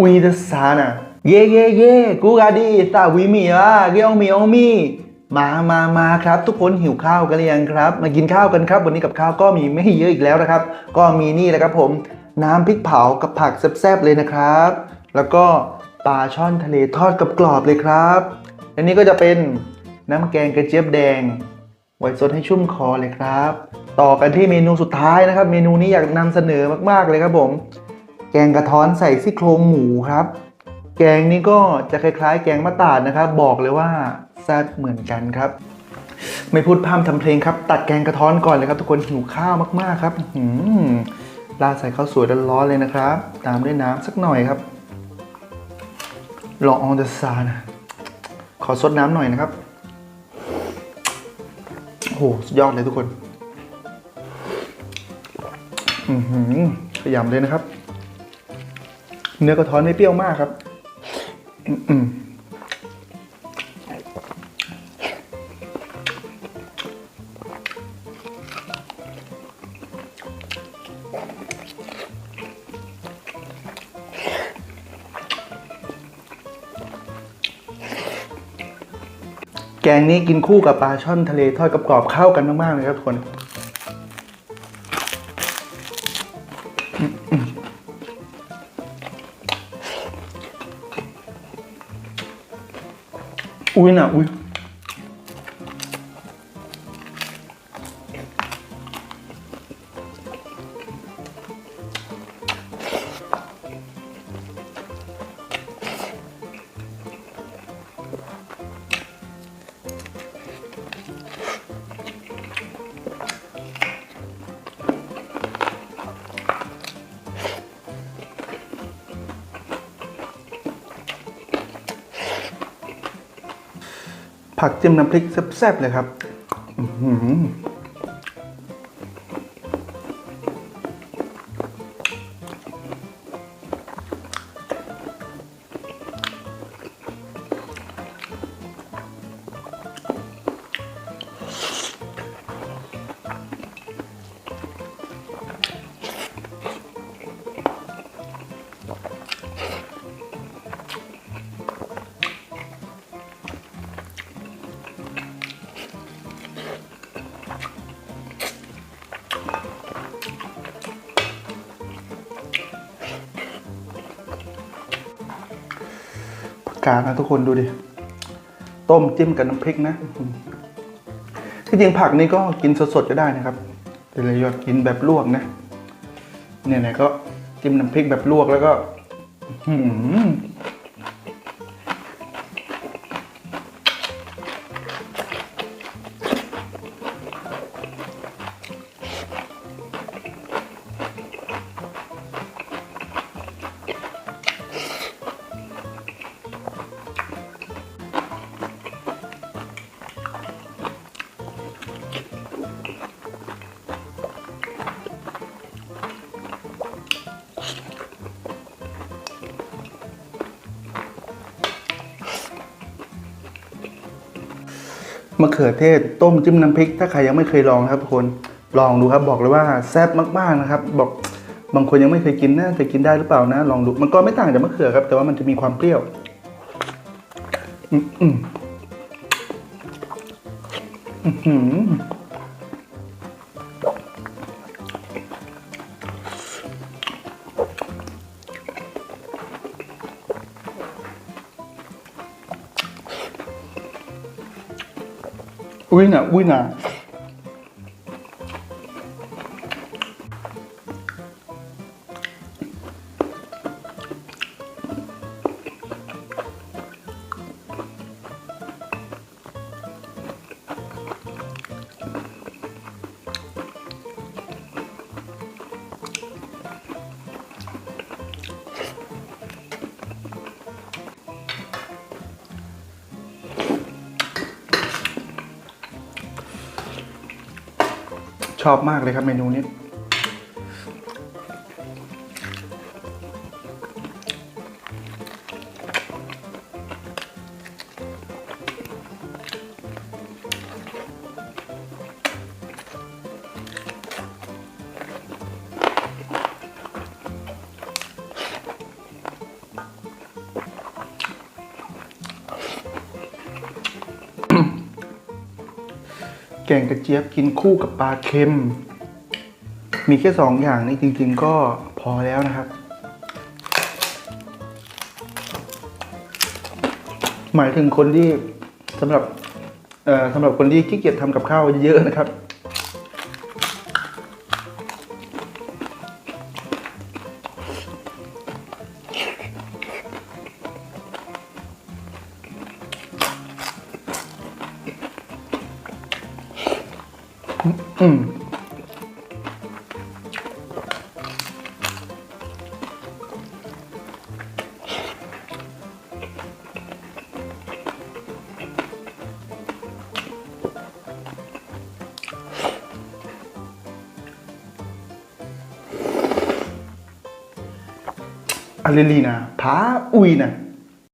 อุยเดสานะเย่เย่เย่กูกาดีตาวิมีอะเกองมีองมีมามามาครับ ทุกคนหิวข้าวกันหรือยังครับ มากินข้าวกันครับ วันนี้กับข้าวก็มีไม่เยอะอีกแล้วนะครับ ก็มีนี่แหละครับผม น้ำพริกเผากับผักแซ่บๆเลยนะครับ แล้วก็ปลาช่อนทะเลทอดกับกรอบเลยครับอันนี้ก็จะเป็นน้ำแกงกระเจี๊ยบแดง ไว้ซดให้ชุ่มคอเลยครับ ต่อกันที่เมนูสุดท้ายนะครับ เมนูนี้อยากนำเสนอมากๆเลยครับผม แกงกระท้อนใส่ซี่โครงหมูครับ แกงนี้ก็จะคล้ายๆ แกงมะตาดนะครับ บอกเลยว่าแซ่บเหมือนกันครับ ไม่พูดพร่ำทำเพลงครับ ตัดแกงกระท้อนก่อนเลยครับ ทุกคนหิวข้าวมากๆครับหือราดใส่ข้าวสวยร้อนๆเลยนะครับ ตามด้วยน้ำสักหน่อยครับลองอองเดซานะขอซดน้ำหน่อยนะครับโอ้โหสุดยอดเลยทุกคน อือหือขยำเลยนะครับ เนื้อกระท้อนไม่เปรี้ยวมากครับแกงนี้กินคู่กับปลาช่อนทะเลทอดกรอบๆเข้ากันมากๆเลยครับทุกคน อุ้ยน่ ผักจิ้มน้ำพริกแซ่บๆเลยครับ อื กาดนะทุกคนดูดิ ต้มจิ้มกับน้ำพริกนะที่จริงผักนี่ก็กินสดๆก็ได้นะครับ แต่เราอยากกินแบบลวกนะ เนี่ยไหนก็จิ้มน้ำพริกแบบลวกแล้วก็ มะเขือเทศต้มจิ้มน้ำพริก ถ้าใครยังไม่เคยลองนะครับทุกคนลองดูครับบอกเลยว่าแซ่บมากๆนะครับ บอกบางคนยังไม่เคยกินนะจะกินได้หรือเปล่านะ ลองดูมันก็ไม่ต่างจากมะเขือครับ แต่ว่ามันจะมีความเปรี้ยวอืมอืมอื้อ หือ ชอบมากเลยครับเมนูนี้ แกงกระเจี๊ยบกินคู่กับปลาเค็ม มีแค่สองอย่างนี้จริง ๆ ก็พอแล้วนะครับ หมายถึงคนที่สำหรับสำหรับคนที่ขี้เกียจทำกับข้าวเยอะนะครับ อืมอา